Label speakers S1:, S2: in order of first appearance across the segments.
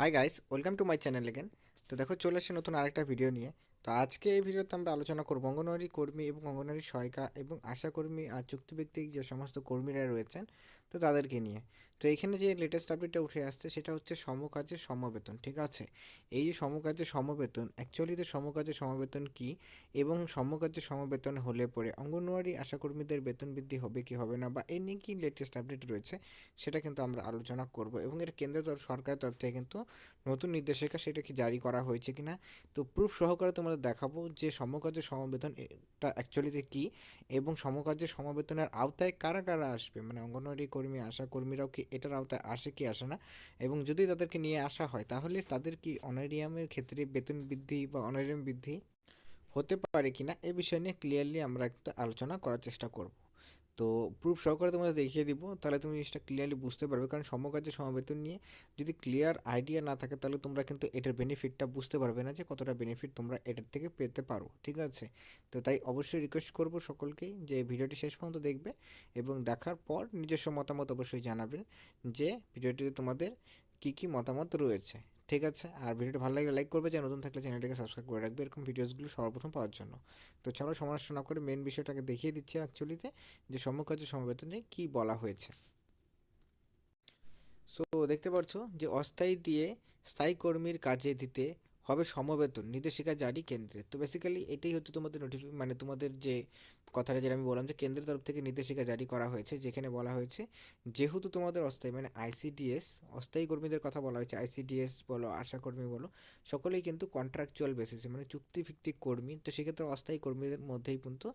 S1: Hi guys welcome to my channel again তো দেখো, চলে এসে নতুন আরেকটা ভিডিও নিয়ে। তো আজকে এই ভিডিওতে আমরা আলোচনা করব অঙ্গনওয়াড়ি কর্মী এবং অঙ্গনওয়াড়ি সহায়িকা এবং আশাকর্মী আর চুক্তিভিত্তিক যে সমস্ত কর্মীরা রয়েছেন, তো তাদেরকে নিয়ে। তো এখানে যে লেটেস্ট আপডেটটা উঠে আসছে সেটা হচ্ছে সমকাজে সমবেতন, ঠিক আছে? এই যে সমকাজে সমবেতন অ্যাকচুয়ালিতে সমকাজে সমবেতন কি? এবং সমকাজে সমবেতন হলে পরে অঙ্গনওয়াড়ি আশাকর্মীদের বেতন বৃদ্ধি হবে কি হবে না বা এই নিয়ে কি লেটেস্ট আপডেট রয়েছে সেটা কিন্তু আমরা আলোচনা করব এবং এটা কেন্দ্রের তরফ সরকারের তরফ থেকে কিন্তু নতুন নির্দেশিকা সেটা কি জারি করা হয়েছে কিনা? তো প্রুফ সহকারে তোমাদের দেখাবো যে সমকাজের সমবেতন এটা অ্যাকচুয়ালিতে কী এবং সমকাজে সমবেতনের আওতায় কারা কারা আসবে? মানে অঙ্গনওয়াড়ি কর্মী, আশা কর্মীরাও কি এটার আওতায় আসে কি আসে না? এবং যদি তাদেরকে নিয়ে আসা হয়, তাহলে তাদের কি অনারিয়ামের ক্ষেত্রে বেতন বৃদ্ধি বা অনারিয়াম বৃদ্ধি হতে পারে কি না এ বিষয় নিয়ে ক্লিয়ারলি আমরা একটা আলোচনা করার চেষ্টা করব। তো প্রুফ সহকারে তোমাদের দেখিয়ে দিব, তাহলে তুমি জিনিসটা ক্লিয়ারলি বুঝতে পারবে। কারণ সমকাজে সমবেতন নিয়ে যদি ক্লিয়ার আইডিয়া না থাকে, তাহলে তোমরা কিন্তু এটার বেনিফিটটা বুঝতে পারবে না যে কতটা বেনিফিট তোমরা এটার থেকে পেতে পারো, ঠিক আছে? তো তাই অবশ্যই রিকোয়েস্ট করব সকলকেই যে ভিডিওটি শেষ পর্যন্ত দেখবে এবং দেখার পর নিজস্ব মতামত অবশ্যই জানাবেন যে ভিডিওটিতে তোমাদের কী কী মতামত রয়েছে। ঠিক আছে? আর ভিডিওটি ভালো লাগলে লাইক করবে যে নতুন থাকলে চ্যানেলটাকে সাবস্ক্রাইব করে রাখবে। এরকম ভিডিওসগুলো সর্বপ্রথম পাওয়ার জন্য। তো চলো সমালোচনা না করে মেন বিষয়টাকে দেখিয়ে দিচ্ছি অ্যাকচুয়ালিতে যে সমকার্য সমবেতনে কী বলা হয়েছে। সো দেখতে পাচ্ছ যে অস্থায়ী দিয়ে স্থায়ী কর্মীর কাজে দিতে হবে সমবেতন, নির্দেশিকা জারি কেন্দ্রে। তো বেসিক্যালি এটাই হচ্ছে তোমাদের নোটিফি মানে তোমাদের যে কথাটা যেটা আমি বললাম যে কেন্দ্রের তরফ থেকে নির্দেশিকা জারি করা হয়েছে, যেখানে বলা হয়েছে, যেহেতু তোমাদের অস্থায়ী মানে আইসিডিএস অস্থায়ী কর্মীদের কথা বলা হয়েছে আইসিডিএস বলো, আশাকর্মী বলো, সকলেই কিন্তু কন্ট্রাকচুয়াল বেসিসে মানে চুক্তিভিত্তিক কর্মী, তো সেক্ষেত্রে অস্থায়ী কর্মীদের মধ্যেই কিন্তু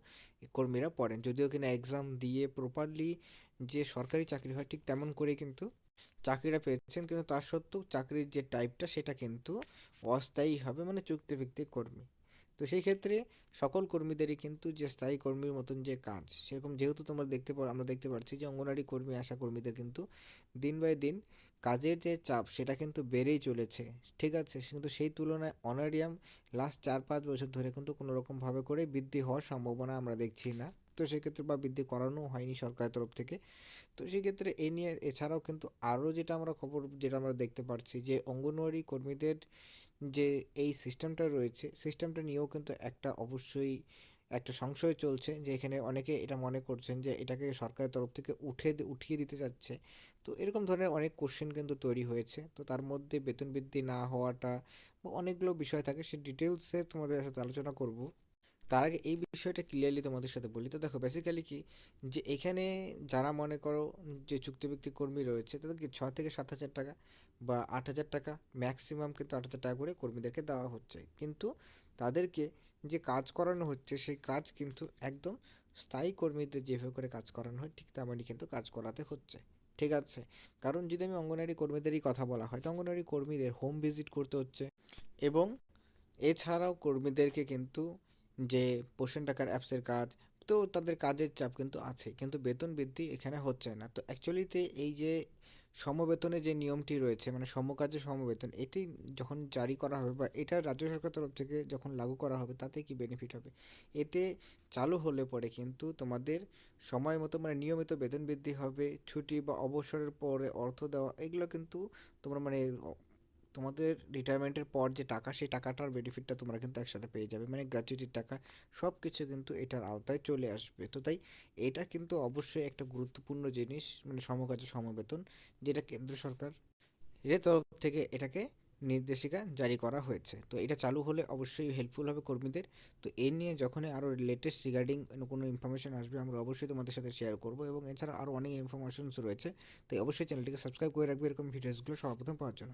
S1: কর্মীরা পড়েন। যদিও কিনা এক্সাম দিয়ে প্রপারলি যে সরকারি চাকরি হয়, ঠিক তেমন করেই কিন্তু চাকরিটা পেয়েছেন, কিন্তু তার সত্ত্বেও চাকরির যে টাইপটা সেটা কিন্তু অস্থায়ী হবে মানে চুক্তিভিত্তিক কর্মী। তো সেই ক্ষেত্রে সকল কর্মীদেরই কিন্তু যে স্থায়ী কর্মীর মতন যে কাজ, সেরকম যেহেতু তোমরা দেখতে পারো আমরা দেখতে পাচ্ছি যে অঙ্গনারী কর্মী, আশা কর্মীদের কিন্তু দিন বাই দিন কাজের যে চাপ, সেটা কিন্তু বেড়েই চলেছে। ঠিক আছে? কিন্তু সেই তুলনায় অনারিয়াম লাস্ট চার পাঁচ বছর ধরে কিন্তু কোনো রকমভাবে করে বৃদ্ধি হওয়ার সম্ভাবনা আমরা দেখছি না। তো সেক্ষেত্রে বা বৃদ্ধি করানো হয়নি সরকারের তরফ থেকে। তো সেক্ষেত্রে এ নিয়ে এছাড়াও কিন্তু আরও যেটা আমরা খবর, যেটা আমরা দেখতে পাচ্ছি যে অঙ্গনওয়াড়ি কর্মীদের যে এই সিস্টেমটা রয়েছে সিস্টেমটা নিয়েও কিন্তু একটা অবশ্যই একটা সংশয় চলছে যে এখানে অনেকে এটা মনে করছেন যে এটাকে সরকারের তরফ থেকে উঠে উঠিয়ে দিতে চাচ্ছে। তো এরকম ধরনের অনেক কোশ্চেন কিন্তু তৈরি হয়েছে। তো তার মধ্যে বেতন বৃদ্ধি না হওয়াটা বা অনেকগুলো বিষয় থাকে, সে ডিটেলসে তোমাদের সাথে আলোচনা করব। তার আগে এই বিষয়টা ক্লিয়ারলি তোমাদের সাথে বলি। তো দেখো বেসিক্যালি কি? যে এখানে যারা মনে করো যে চুক্তিভিত্তি কর্মী রয়েছে, তাদেরকে ছ থেকে সাত হাজার টাকা বা আট হাজার টাকা ম্যাক্সিমাম কিন্তু আট হাজার টাকা করে কর্মীদেরকে দেওয়া হচ্ছে। কিন্তু তাদেরকে যে কাজ করানো হচ্ছে, সেই কাজ কিন্তু একদম স্থায়ী কর্মীদের যেভাবে করে কাজ করানো হয়, ঠিক তেমনই কিন্তু কাজ করাতে হচ্ছে। ঠিক আছে? কারণ যদি আমি অঙ্গনারী কর্মীদেরই কথা বলা হয়, তো অঙ্গনারী কর্মীদের হোম ভিজিট করতে হচ্ছে। এবং এছাড়াও কর্মীদেরকে কিন্তু যে পোষণ টাকার অ্যাপসের কাজ, তো তাদের কাজের চাপ কিন্তু আছে, কিন্তু বেতন বৃদ্ধি এখানে হচ্ছে না। তো অ্যাকচুয়ালিতে এই যে সমবেতনে যে নিয়মটি রয়েছে মানে সমকাজে সমবেতন, এটি যখন জারি করা হবে বা এটা রাজ্য সরকার তরফ থেকে যখন লাগু করা হবে, তাতে কি বেনিফিট হবে? এতে চালু হলে পরে কিন্তু তোমাদের সময় মতো মানে নিয়মিত বেতন বৃদ্ধি হবে, ছুটি বা অবসরের পরে অর্থ দেওয়া, এগুলো কিন্তু তোমরা মানে তোমাদের রিটায়ারমেন্টের পর যে টাকা, সেই টাকাটার বেনিফিটটা তোমরা কিন্তু একসাথে পেয়ে যাবে। মানে গ্র্যাচুইটির টাকা সব কিছু কিন্তু এটার আওতায় চলে আসবে। তো তাই এটা কিন্তু অবশ্যই একটা গুরুত্বপূর্ণ জিনিস মানে সমকাজে সমবেতন, যেটা কেন্দ্র সরকার এর তরফ থেকে এটাকে নির্দেশিকা জারি করা হয়েছে। তো এটা চালু হলে অবশ্যই হেল্পফুল হবে কর্মীদের। তো এই নিয়ে যখনই আরও লেটেস্ট রিগার্ডিং কোনো ইনফরমেশন আসবে, আমরা অবশ্যই তোমাদের সাথে শেয়ার করব এবং এছাড়া আরও অনেক ইনফরমেশনস রয়েছে। তাই অবশ্যই চ্যানেলটিকে সাবস্ক্রাইব করে রাখবে, এরকম ভিডিওসগুলো সর্বপ্রথম পাওয়ার জন্য।